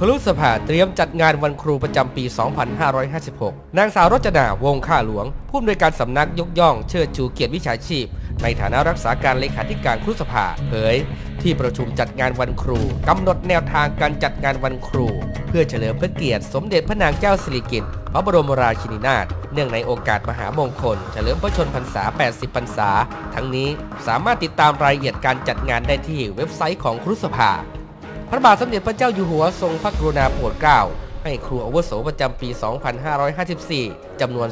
ครุสภาเตรียมจัดงานวันครูประจำปี 2556 นางสาวรจนาวงข้าหลวง ผู้อำนวยการสำนักยกย่องเชิดชูเกียรติวิชาชีพ ในฐานะรักษาการเลขาธิการครุสภาเผย ที่ประชุมจัดงานวันครูกำหนดแนวทางการจัดงานวันครู เพื่อเฉลิมพระเกียรติสมเด็จพระนางเจ้าสิริกิติ์พระบรมราชินีนาถเนื่องในโอกาสมหามงคล เฉลิมพระชนพรรษา 80 พรรษา ทั้งนี้สามารถติดตามรายละเอียดการจัดงานได้ที่เว็บไซต์ของครุสภา พระบาทสมเด็จพระเจ้าอยู่หัวทรงพระกรุณาโปรดเกล้าให้ครูอาวุโสประจำปี 2554 จำนวน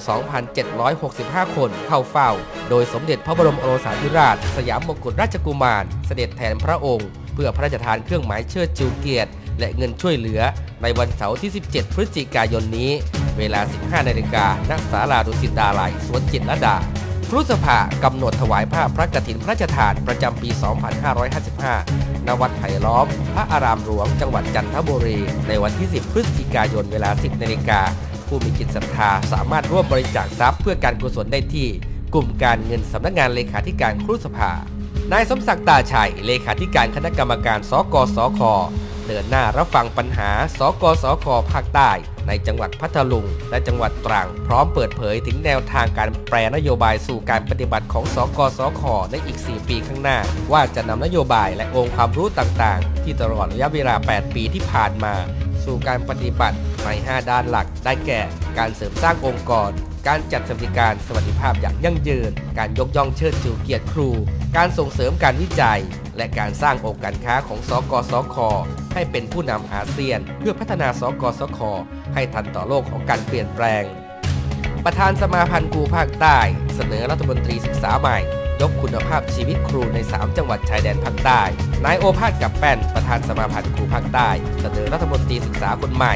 2,765 คนเข้าเฝ้า โดยสมเด็จพระบรมโอรสาธิราช สยามมงกุฎราชกุมาร เสด็จแทนพระองค์ เพื่อพระราชทานเครื่องหมายเชิดชูเกียรติ และเงินช่วยเหลือ ในวันเสาร์ที่ 17 พฤศจิกายนนี้ เวลา 15 นาฬิกาณศาลาดุสิตดาลัยสวนจิตรดา ครุสภากำหนดถวายผ้าพระกฐินพระราชทานประจำปี 2555 ณ วัดไผ่ล้อม พระอารามหลวง จังหวัดจันทบุรี ในวันที่ 10 พฤศจิกายน เวลา 10 นาฬิกา ผู้มีจิตศรัทธาสามารถร่วมบริจาคทรัพย์เพื่อการกุศลได้ที่ กลุ่มการเงินสำนักงานเลขาธิการครุสภา นายสมศักดิ์ตาชัย เลขาธิการคณะกรรมการ สกสค เดินหน้ารับฟังปัญหา สกสคภาคใต้ ในจังหวัดพัทลุง และจังหวัดตรัง พร้อมเปิดเผยถึงแนวทางการแปรนโยบายสู่การปฏิบัติของ สกสคในอีก 4 ปีข้างหน้า ว่าจะนำนโยบายและองค์ความรู้ต่างๆ ที่ตลอดระยะเวลา 8 ปีที่ผ่านมา สู่การปฏิบัติใน 5 ด้านหลักได้แก่ การเสริมสร้างองค์กรการจัดสวัสดิการสวัสดิภาพอย่างยั่งยืน การยกย่องเชิดชูเกียรติครู การส่งเสริมการวิจัย และการสร้างองค์การค้าของสกสค ให้เป็นผู้นำอาเซียน เพื่อพัฒนาสกสค ให้ทันต่อโลกของการเปลี่ยนแปลง ประธานสมาพันธ์ครูภาคใต้ เสนอรัฐมนตรีศึกษาใหม่ยกคุณภาพชีวิตครูใน 3 จังหวัดชายแดนภาคใต้ นายโอภาสกับแป้น ประธานสมาพันธ์ครูภาคใต้ เสนอรัฐมนตรีศึกษาคนใหม่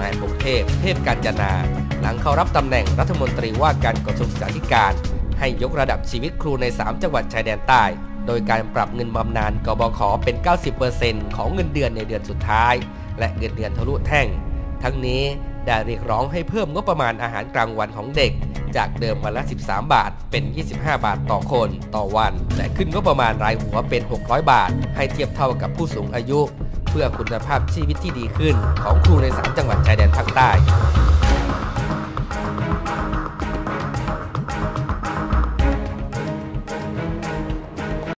นายพงเทพ เทพกัญจนา หลังเข้ารับตำแหน่งรัฐมนตรีว่าการกระทรวงศึกษาธิการ ให้ยกระดับชีวิตครูใน 3 จังหวัดชายแดนใต้ โดยการปรับเงินบำนาญกบขเป็น 90%ของเงินเดือนในเดือนสุดท้าย และเงินเดือนทะลุแท่ง ทั้งนี้ได้เรียกร้องให้เพิ่มงบประมาณอาหารกลางวันของเด็ก จากเดิมวันละ 13 บาท เป็น 25 บาทต่อคนต่อวัน และขึ้นงบประมาณรายหัวเป็น 600 บาท ให้เทียบเท่ากับผู้สูงอายุ เพื่อคุณภาพชีวิตที่ดีขึ้นของครูใน3จังหวัดชายแดนภาคใต้